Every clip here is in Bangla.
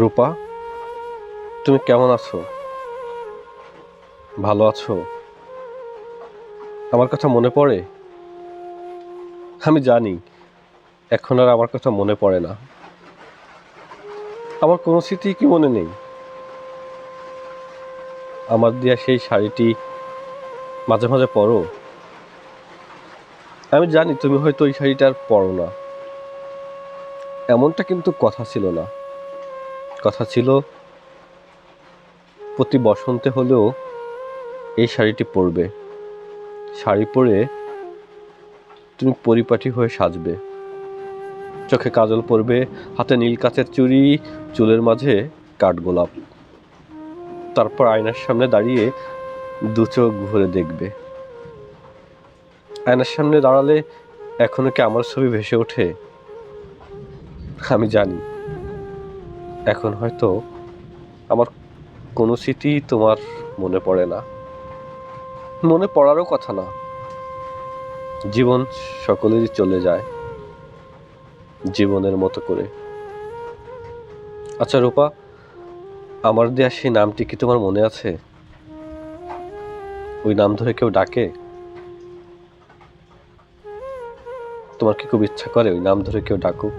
রূপা, তুমি কেমন আছো? ভালো আছো? আমার কথা মনে পড়ে? আমি জানি, এখন আর আমার কথা মনে পড়ে না। আমার কোনো স্মৃতি কি মনে নেই? আমার দেয়া সেই শাড়িটি মাঝে মাঝে পরো? আমি জানি তুমি হয়তো ওই শাড়িটা আর পরো না। এমনটা কিন্তু কথা ছিল না। কথা ছিল, প্রতি বসন্তে হলেও এই শাড়িটি পরবে। শাড়ি পরে তুমি পরিপাটি হয়ে সাজবে। চোখে কাজল পরবে, হাতে নীল কাচের চুড়ি, চুলের মাঝে কাঠগোলাপ তারপর আয়নার সামনে দাঁড়িয়ে দু চোখ ঘুরে দেখবে। আয়নার সামনে দাঁড়ালে এখনও কি আমার ছবি ভেসে ওঠে? আমি জানি। এখন হয়তো আমার কোনো স্মৃতি তোমার মনে পড়ে না। মনে পড়ারও কথা না। জীবন সকলেরই চলে যায় জীবনের মতো করে। আচ্ছা রূপা, আমার দেয়া সেই নামটি কি তোমার মনে আছে? ওই নাম ধরে কেউ ডাকে? তোমার কি খুব ইচ্ছা করে ওই নাম ধরে কেউ ডাকুক?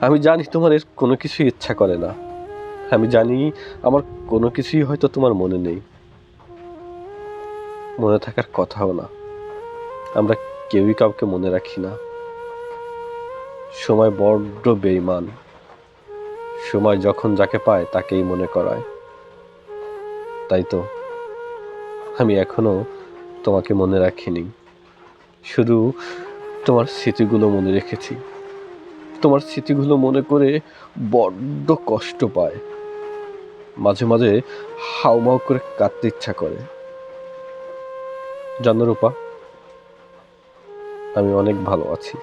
আমি জানি তোমার এর কোনো কিছুই ইচ্ছা করে না। আমি জানি আমার কোনো কিছুই হয়তো তোমার মনে নেই। মনে থাকার কথাও না। আমরা কেউই কাউকে মনে রাখি না। সময় বড্ড বেইমান সময় যখন যাকে পায় তাকেই মনে করায়। তাই তো, আমি এখনও তোমাকে মনে রাখিনি। শুধু তোমার স্মৃতিগুলো মনে রেখেছি। তোমার স্মৃতিগুলো মনে করে বড্ড কষ্ট পায়। মাঝে মাঝে হাউমাউ করে কাঁদতে ইচ্ছা করে। জানো রূপা, আমি অনেক ভালো আছি।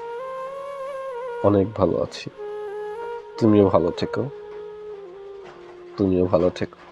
অনেক ভালো আছি। তুমিও ভালো থেকো। তুমিও ভালো থেকো।